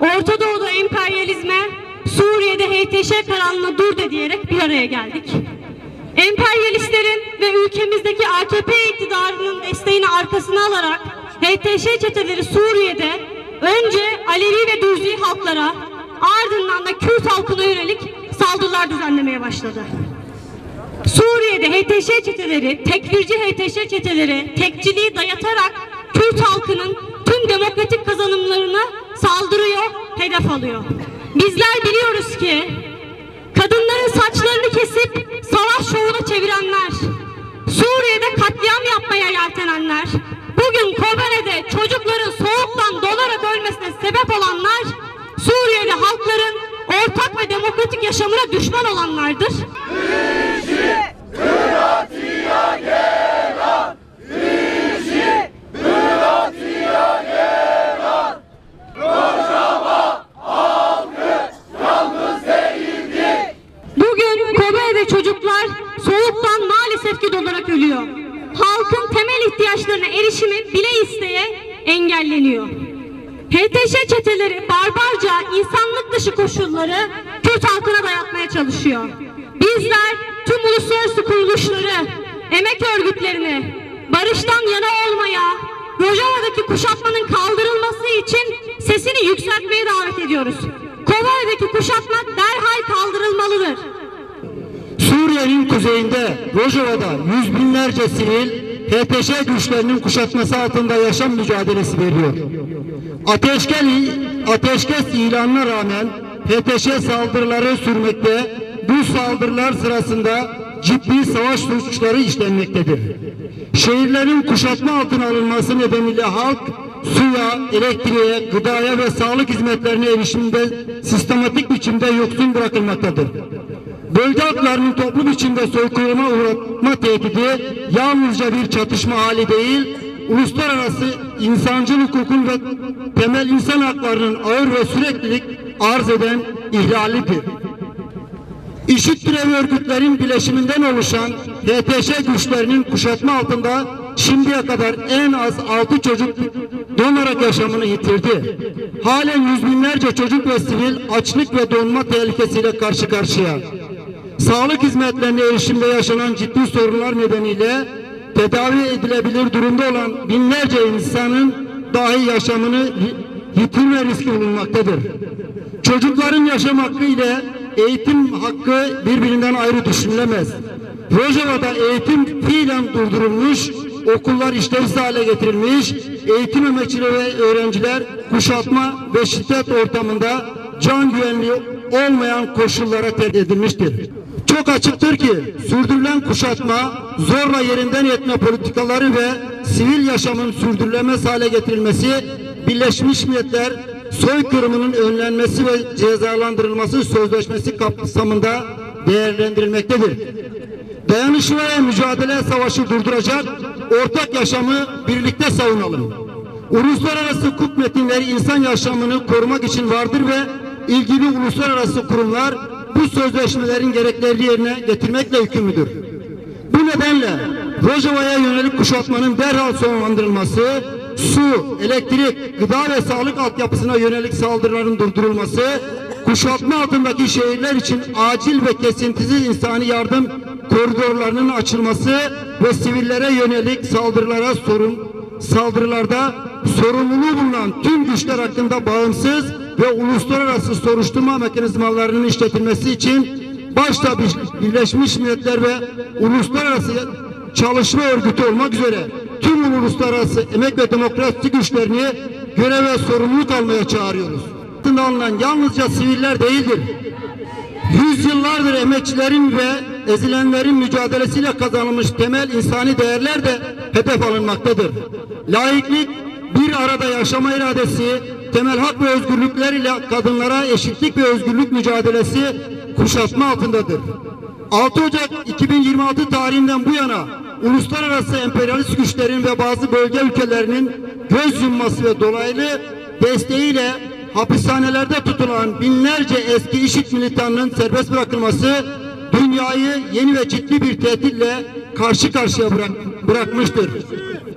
Orta Doğu'da emperyalizme, Suriye'de HTŞ karanlığına dur de diyerek bir araya geldik. Emperyalistlerin ve ülkemizdeki AKP iktidarının desteğini arkasına alarak HTŞ çeteleri Suriye'de önce Alevi ve Dürzi halklara ardından da Kürt halkına yönelik saldırılar düzenlemeye başladı. Suriye'de HTŞ çeteleri, tekfirci HTŞ çeteleri tekçiliği dayatarak Kürt halkının yeltenenler, bugün Kobene'de çocukların soğuktan donarak ölmesine sebep olanlar, Suriye'de halkların ortak ve demokratik yaşamına düşman olanlardır. Bugün Kobe'de çocuklar soğuktan maalesef ki donarak ölüyor. Halkın temel ihtiyaçlarına erişimi bile isteye engelleniyor. HTŞ çeteleri barbarca insanlık dışı koşulları Kürt halkına dayatmaya çalışıyor. Bizler tüm uluslararası kuruluşları, emek örgütlerini barıştan yana olmaya, Rojava'daki kuşatmanın kaldırılması için sesini yükseltmeye davet ediyoruz. Kova'daki kuşatma derhal kaldırılmalıdır. Suriye'nin kuzeyinde Rojava'da yüz binlerce sivil HTŞ güçlerinin kuşatması altında yaşam mücadelesi veriyor. Ateşkes, ateşkes ilanına rağmen HTŞ saldırıları sürmekte, bu saldırılar sırasında ciddi savaş suçları işlenmektedir. Şehirlerin kuşatma altına alınması nedeniyle halk suya, elektriğe, gıdaya ve sağlık hizmetlerine erişimde sistematik biçimde yoksun bırakılmaktadır. Bölge halklarının toplu biçimde soykırıma uğratma tehdidi yalnızca bir çatışma hali değil, uluslararası insancıl hukukun ve temel insan haklarının ağır ve süreklilik arz eden ihlalidir. İşit türevi örgütlerin bileşiminden oluşan HTŞ güçlerinin kuşatma altında şimdiye kadar en az 6 çocuk donarak yaşamını yitirdi. Halen yüz binlerce çocuk ve sivil açlık ve donma tehlikesiyle karşı karşıya. Sağlık hizmetlerine erişimde yaşanan ciddi sorunlar nedeniyle tedavi edilebilir durumda olan binlerce insanın dahi yaşamını yitirme riski bulunmaktadır. Çocukların yaşam hakkı ile eğitim hakkı birbirinden ayrı düşünülemez. Rojava'da eğitim fiilen durdurulmuş, okullar işlevsiz hale getirilmiş, eğitim emekçileri ve öğrenciler kuşatma ve şiddet ortamında can güvenliği olmayan koşullara terk edilmiştir. Çok açıktır ki sürdürülen kuşatma, zorla yerinden yetme politikaları ve sivil yaşamın sürdürülemez hale getirilmesi Birleşmiş Milletler soykırımının önlenmesi ve cezalandırılması sözleşmesi kapsamında değerlendirilmektedir. Dayanışma ve mücadele savaşı durduracak, ortak yaşamı birlikte savunalım. Uluslararası hukuk metinleri insan yaşamını korumak için vardır ve ilgili uluslararası kurumlar bu sözleşmelerin gereklerini yerine getirmekle yükümlüdür. Bu nedenle Rojava'ya yönelik kuşatmanın derhal sonlandırılması, su, elektrik, gıda ve sağlık altyapısına yönelik saldırıların durdurulması, kuşatma altındaki şehirler için acil ve kesintisiz insani yardım koridorlarının açılması ve sivillere yönelik saldırılara sorun saldırılarda sorumluluğu bulunan tüm güçler hakkında bağımsız ve uluslararası soruşturma mekanizmalarının işletilmesi için başta Birleşmiş Milletler ve uluslararası çalışma örgütü olmak üzere tüm uluslararası emek ve demokrasi güçlerini görev ve sorumluluk almaya çağırıyoruz. Altında alınan yalnızca siviller değildir. Yüzyıllardır emekçilerin ve ezilenlerin mücadelesiyle kazanılmış temel insani değerler de hedef alınmaktadır. Laiklik, bir arada yaşama iradesi, temel hak ve özgürlükler ile kadınlara eşitlik ve özgürlük mücadelesi kuşatma altındadır. 6 Ocak 2026 tarihinden bu yana uluslararası emperyalist güçlerin ve bazı bölge ülkelerinin göz yumması ve dolaylı desteğiyle hapishanelerde tutulan binlerce eski IŞİD militanının serbest bırakılması dünyayı yeni ve ciddi bir tehditle karşı karşıya bırak, bırakmıştır.